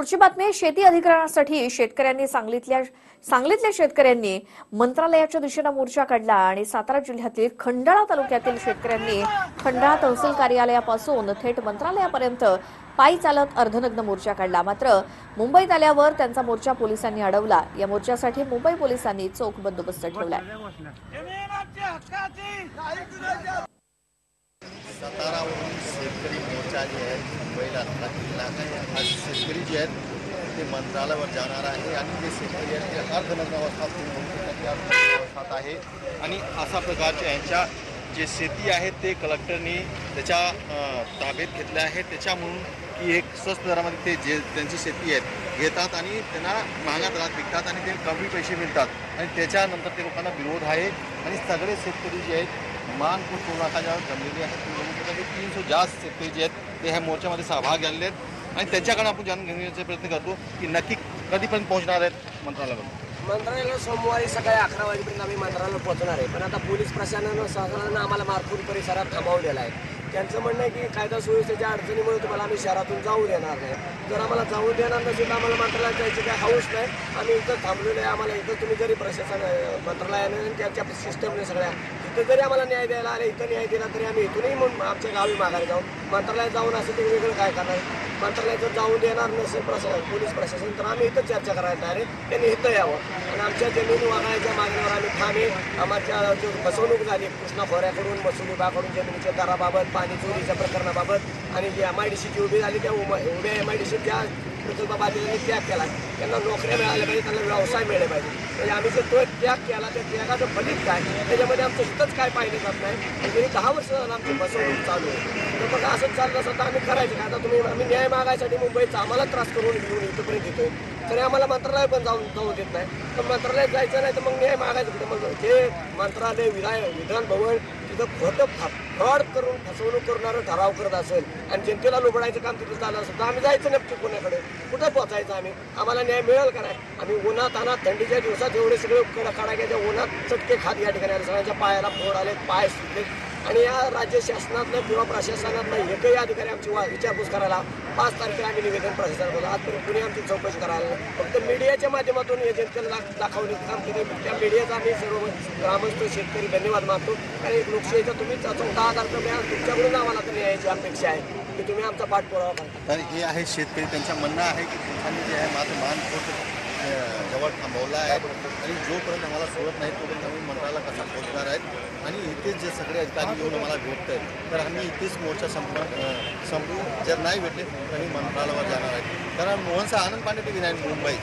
पुढची बातमी शेती अधिकरणासाठी शेतकऱ्यांनी सांगलीतल्या सांगलीतल्या शेतकऱ्यांनी मंत्रालयाच्या दिशेनं मोर्चा काढला आणि सातारा जिल्ह्यातील खंडाळा तालुक्यातील शेतकऱ्यांनी खंडाळा तहसील कार्यालयापासून थेट मंत्रालयापर्यंत पायी चालत अर्धनग्न मोर्चा काढला. मात्र मुंबईत आल्यावर त्यांचा मोर्चा पोलिसांनी अडवला. या मोर्चासाठी मुंबई पोलिसांनी चोख बंदोबस्त ठेवलाय जमीन आमच्या हक्काची सातारावरून शेतकरी मोर्चा जे आहे मुंबईला लागलेला आहे. हा शेतकरी जे आहेत ते मंत्रालयावर जाणार आहे आणि जे शेतकरी आहेत ते अर्धनग्न अर्थव्यवस्थात आहे. आणि अशा प्रकारच्या यांच्या जे शेती आहे ते कलेक्टरनी त्याच्या ताब्यात घेतल्या आहे त्याच्यामुळं की एक स्वस्त दरामध्ये ते जे त्यांची शेती आहेत घेतात आणि त्यांना महागात दरात विकतात आणि ते कमी पैसे मिळतात. आणि त्याच्यानंतर ते लोकांना विरोध आहे. आणि सगळे शेतकरी जे आहेत मानपूर पूर्णाकाच्यावर जमलेली आहेत तुम्ही बघू शकता तीनशे जास्त शेतकरी जे आहेत ते ह्या मोर्चामध्ये सहभाग झालेले आहेत. आणि त्यांच्याकडे आपण जाणून घेण्याचा प्रयत्न करतो की नक्की कधीपर्यंत पोहोचणार आहेत मंत्रालयाकडून मंत्रालयाला सोमवारी सकाळी अकरा वाजेपर्यंत आम्ही मंत्रालयाला पोहोचणार आहे. पण आता पोलीस प्रशासनानं सहकारानं आम्हाला मारपूर परिसरात थांबवलेला आहे. त्यांचं म्हणणं आहे की कायदा सुव्यवस्थेच्या अडचणीमुळे तुम्हाला आम्ही शहरातून जाऊ देणार नाही. जर आम्हाला जाऊ देणार नसेल तर आम्हाला मंत्रालयात जायची काही हाऊस नाही. आम्ही इथं थांबलेलो आहे. आम्हाला इथं तुम्ही जरी प्रशासन मंत्रालयाने आणि त्यांच्या सिस्टमने सगळ्या तर जरी आम्हाला न्याय द्यायला आले इथं न्याय दिला तरी आम्ही इथूनही म्हणून आमच्या गावी माघारी जाऊ. मंत्रालयात जाऊन असं ते वेगळं काय करणार? मंत्रालयात जर जाऊन देणार नसेल प्रशासन पोलीस प्रशासन तर आम्ही इथं चर्चा करायला तयार आहे. त्यांनी इथं यावं. आणि आमच्या जमीन वागण्याच्या मागणीवर आम्ही ठाणे आमच्या जो फसवणूक झाली कृष्णा खोऱ्याकडून मसूल विभागाकडून जमिनीच्या दराबाबत पाणी चोरीच्या प्रकरणाबाबत आणि जी एम आय डी सीची उभी झाली त्या उम- उभ्या एम आय डी सी ज्या प्रकल्पबाधितांनी त्याग केला. त्यांना नोकऱ्या मिळाल्या पाहिजे त्यांना व्यवसाय मिळाले पाहिजे. म्हणजे आम्ही जर तो त्याग केला त्या त्यागाचं फलित काय? त्याच्यामध्ये आमचं हितच काय पाहिलं जात नाही? म्हणजे आणि गेली दहा वर्ष झालं आमची फसवणूक चालू आहे. तर मग असंच चाललं असं तर आम्ही करायचं काय? आता तुम्ही आम्ही न्याय मागायसाठी मुंबईचा आम्हाला त्रास करून घेऊन इथंपर्यंत येतोय. तरी आम्हाला मंत्रालय पण जाऊन जाऊ देत नाही. तर मंत्रालयात जायचं नाही तर मग न्याय मागायचं कुठं? मग जे मंत्रालय विधान विधान भवन तिथं खोटं फ्रॉड करून फसवणूक करणारं ठराव करत असेल आणि जनतेला लुबडायचं काम तिथं झालं असेल तर आम्ही जायचं नक्की कोणाकडे कुठं पोचायचं आम्ही? आम्हाला न्याय मिळेल का नाही? आम्ही उन्हात अनात थंडीच्या दिवसात एवढे सगळे कडा उन्हात चटके खात या ठिकाणी सगळ्यांच्या पायाला फोड आले पाय सुटले आणि या राज्य शासनातलं किंवा प्रशासनातलं एकही अधिकारी आमची वा विचारपूस करायला पाच तारखेला आम्ही निवेदन प्रशासनाला केलं. आजपर्यंत कुणी आमची चौकशी करायला फक्त मीडियाच्या माध्यमातून हे जनतेला दाख- दाखवले काम केले त्या मीडियाचा आम्ही सर्व ग्रामस्थ शेतकरी धन्यवाद मानतो. कारण लोकशाहीचा तुम्ही तुमच्याकडून आम्हाला तर न्यायाची अपेक्षा आहे की तुम्ही आमचा पाठपुरावा करा तर हे आहे शेतकरी त्यांचं म्हणणं आहे की पोलिसांनी जे आहे माझं मानपूर जवळ थांबवलं आहे. आणि जोपर्यंत आम्हाला सोडत नाही तोपर्यंत आम्ही मंडळाला कसा पोहोचणार आहेत? आणि इथेच जे सगळे अधिकारी येऊन आम्हाला भेटत आहेत तर आम्ही इथेच मोर्चा संप संपू. संपवू जर नाही भेटले तर आम्ही मंत्रालयावर जाणार आहेत. कारण मोहनचा आनंद पांडे विनायक मुंबई.